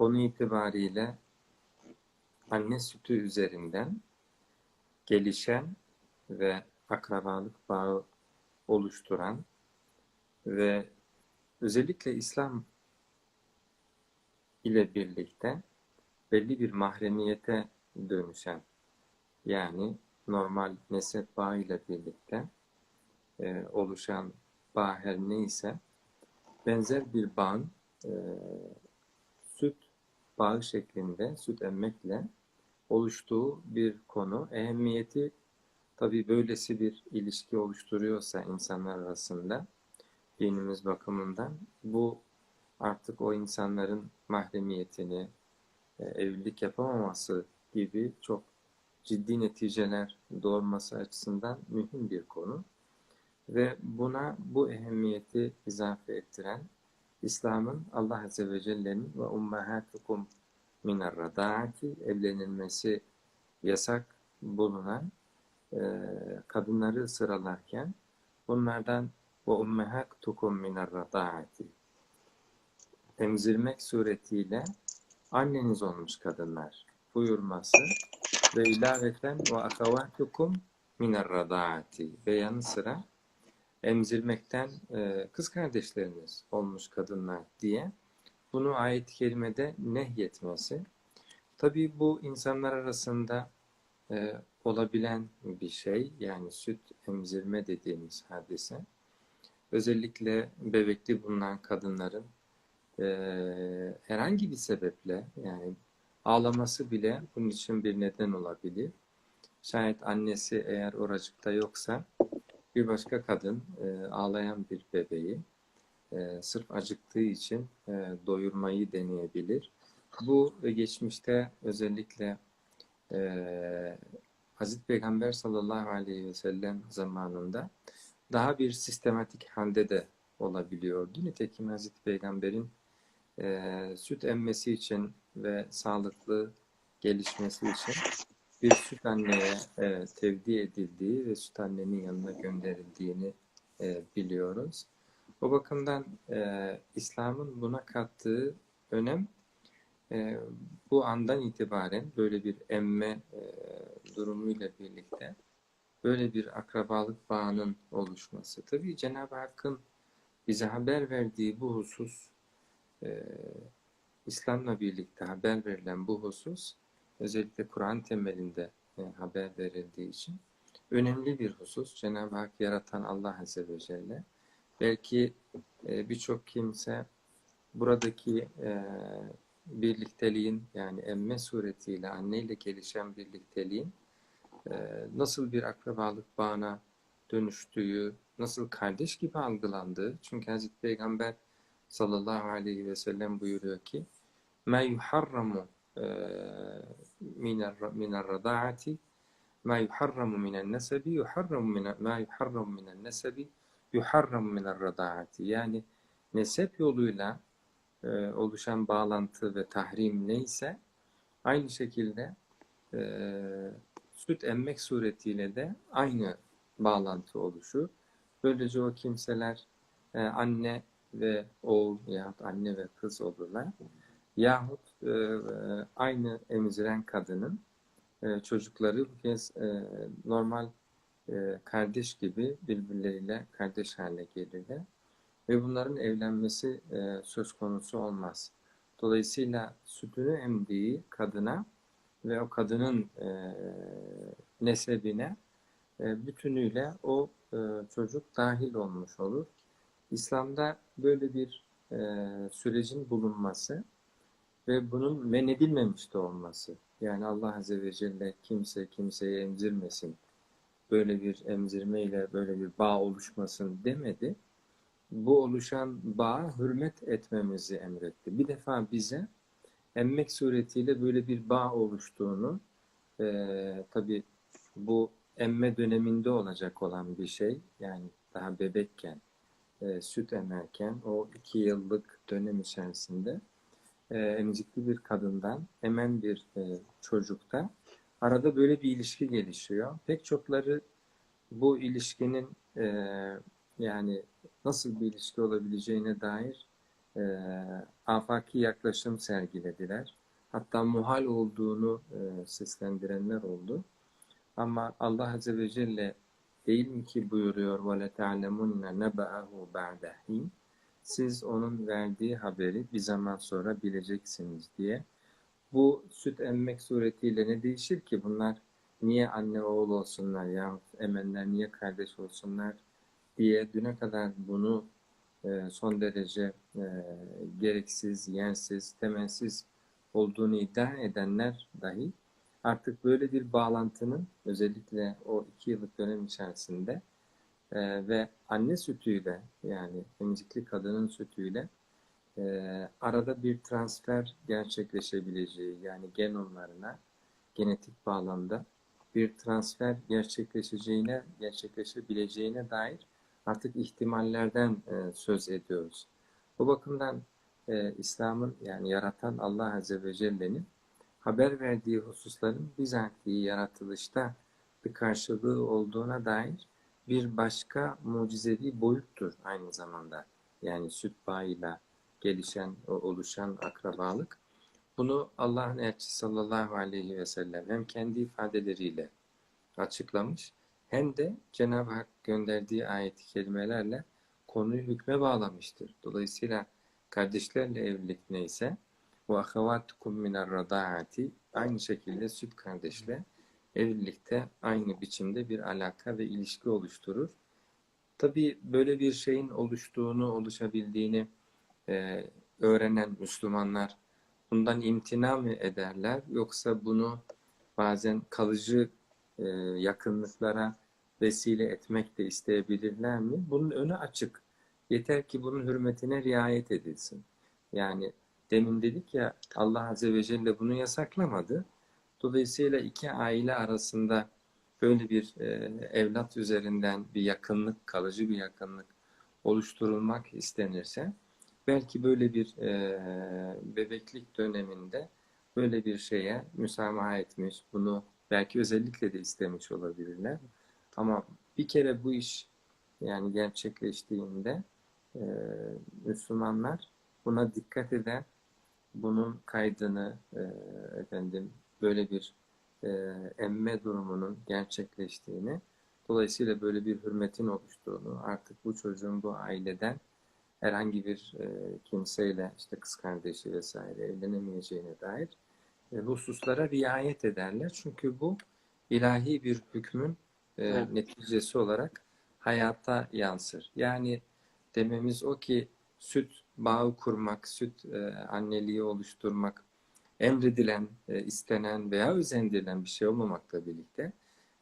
konu itibariyle anne sütü üzerinden gelişen ve akrabalık bağı oluşturan ve özellikle İslam ile birlikte belli bir mahremiyete dönüşen yani normal nesep bağı ile birlikte e, oluşan bağ her neyse benzer bir bağın e, bağı şeklinde süt emmekle oluştuğu bir konu. Ehemmiyeti tabii böylesi bir ilişki oluşturuyorsa insanlar arasında dinimiz bakımından bu artık o insanların mahremiyetini, e, evlilik yapamaması gibi çok ciddi neticeler doğurması açısından mühim bir konu. Ve buna bu ehemmiyeti izafe ettiren İslam'ın Allah Azze ve Celle'nin ve ummahatukum minar radaati evlenilmesi yasak bulunan e, kadınları sıralarken bunlardan ve ummahatukum minar radaati emzirmek suretiyle anneniz olmuş kadınlar buyurması ve ilaveten ve akavatukum minar radaati ve yanı sıra emzirmekten e, kız kardeşleriniz olmuş kadınlar diye bunu ayet-i kerimede nehyetmesi. Tabii bu insanlar arasında e, olabilen bir şey yani süt emzirme dediğimiz hadise. Özellikle bebekli bulunan kadınların e, herhangi bir sebeple yani ağlaması bile bunun için bir neden olabilir. Şayet annesi eğer oracıkta yoksa bir başka kadın e, ağlayan bir bebeği e, sırf acıktığı için e, doyurmayı deneyebilir. Bu geçmişte özellikle e, Hazreti Peygamber sallallahu aleyhi ve sellem zamanında daha bir sistematik halde de olabiliyordu. Nitekim Hazreti Peygamber'in e, süt emmesi için ve sağlıklı gelişmesi için bir süt anneye e, tevdi edildiği ve süt annenin yanına gönderildiğini e, biliyoruz. O bakımdan e, İslam'ın buna kattığı önem e, bu andan itibaren böyle bir emme e, durumuyla birlikte böyle bir akrabalık bağının oluşması. Tabii Cenab-ı Hakk'ın bize haber verdiği bu husus, e, İslam'la birlikte haber verilen bu husus, özellikle Kur'an temelinde e, haber verildiği için önemli bir husus. Cenab-ı Hak yaratan Allah Azze ve Celle. Belki e, birçok kimse buradaki e, birlikteliğin yani emme suretiyle anneyle gelişen birlikteliğin e, nasıl bir akrabalık bağına dönüştüğü, nasıl kardeş gibi algılandığı. Çünkü Hazreti Peygamber sallallahu aleyhi ve sellem buyuruyor ki مَا يُحَرَّمُ من الرضاعة ما يحرم من النسب يحرم من ما يحرم من النسب yuharram minel radaati yani nesep yoluyla e, oluşan bağlantı ve tahrim neyse aynı şekilde e, süt emmek suretiyle de aynı bağlantı oluşur. Böylece o kimseler e, anne ve oğul yahut anne ve kız olurlar. Yahut e, aynı emziren kadının e, çocukları bu kez e, normal e, kardeş gibi birbirleriyle kardeş haline gelirler. Ve bunların evlenmesi e, söz konusu olmaz. Dolayısıyla sütünü emdiği kadına ve o kadının e, nesebine e, bütünüyle o e, çocuk dahil olmuş olur. İslam'da böyle bir e, sürecin bulunması ve bunun men edilmemiş de olması. Yani Allah Azze ve Celle kimse kimseyi emzirmesin, böyle bir emzirme ile böyle bir bağ oluşmasın demedi. Bu oluşan bağa hürmet etmemizi emretti. Bir defa bize emmek suretiyle böyle bir bağ oluştuğunu, e, tabi bu emme döneminde olacak olan bir şey, yani daha bebekken, e, süt emerken o iki yıllık dönem içerisinde e, emzikli bir kadından emen bir e, çocukta arada böyle bir ilişki gelişiyor. Pek çokları bu ilişkinin e, yani nasıl bir ilişki olabileceğine dair e, afaki yaklaşım sergilediler. Hatta muhal olduğunu e, seslendirenler oldu. Ama Allah Azze ve Celle değil mi ki buyuruyor وَلَتَعْلَمُنَّ نَبَأَهُ بَعْدَ حِينَ siz onun verdiği haberi bir zaman sonra bileceksiniz diye. Bu süt emmek suretiyle ne değişir ki? Bunlar niye anne oğul olsunlar ya emenler niye kardeş olsunlar diye düne kadar bunu e, son derece e, gereksiz, yersiz, temelsiz olduğunu iddia edenler dahi artık böyle bir bağlantının özellikle o iki yıllık dönem içerisinde e, ve anne sütüyle yani emzikli kadının sütüyle e, arada bir transfer gerçekleşebileceği yani genomlarına genetik bağlamda bir transfer gerçekleşeceğine gerçekleşebileceğine dair artık ihtimallerden e, söz ediyoruz. Bu bakımdan e, İslam'ın yani yaratan Allah Azze ve Celle'nin haber verdiği hususların bizatihi yaratılışta bir karşılığı olduğuna dair bir başka mucizevi boyuttur aynı zamanda. Yani süt bağıyla gelişen, oluşan akrabalık. Bunu Allah'ın elçisi sallallahu aleyhi ve sellem hem kendi ifadeleriyle açıklamış hem de Cenab-ı Hak gönderdiği ayet-i kerimelerle konuyu hükme bağlamıştır. Dolayısıyla kardeşlerle evlilik neyse bu ahavatukum minar radaati aynı şekilde süt kardeşle evlilikte aynı biçimde bir alaka ve ilişki oluşturur. Tabii böyle bir şeyin oluştuğunu, oluşabildiğini e, öğrenen Müslümanlar bundan imtina mı ederler yoksa bunu bazen kalıcı e, yakınlıklara vesile etmek de isteyebilirler mi? Bunun önü açık. Yeter ki bunun hürmetine riayet edilsin. Yani demin dedik ya Allah Azze ve Celle bunu yasaklamadı. Dolayısıyla iki aile arasında böyle bir e, evlat üzerinden bir yakınlık, kalıcı bir yakınlık oluşturulmak istenirse belki böyle bir e, bebeklik döneminde böyle bir şeye müsamaha etmiş, bunu belki özellikle de istemiş olabilirler. Ama bir kere bu iş yani gerçekleştiğinde e, Müslümanlar buna dikkat eder, bunun kaydını e, efendim böyle bir e, emme durumunun gerçekleştiğini, dolayısıyla böyle bir hürmetin oluştuğunu, artık bu çocuğun bu aileden herhangi bir e, kimseyle işte kız kardeşi vesaire evlenemeyeceğine dair e, hususlara riayet ederler. Çünkü bu ilahi bir hükmün e, Evet. neticesi olarak hayata yansır. Yani dememiz o ki süt bağı kurmak, süt e, anneliği oluşturmak emredilen, e, istenen veya özendirilen bir şey olmamakla birlikte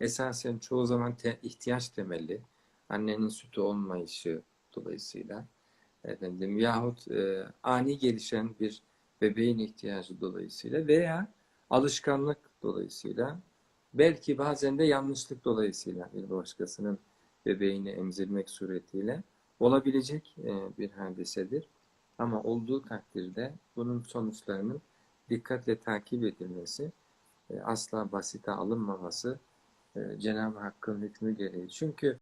esasen çoğu zaman te- ihtiyaç temelli annenin sütü olmayışı dolayısıyla efendim yahut e, ani gelişen bir bebeğin ihtiyacı dolayısıyla veya alışkanlık dolayısıyla belki bazen de yanlışlık dolayısıyla bir başkasının bebeğini emzirmek suretiyle olabilecek e, bir hadisedir. Ama olduğu takdirde bunun sonuçlarının dikkatle takip edilmesi, e, asla basite alınmaması e, Cenab-ı Hakk'ın hükmü gereği. Çünkü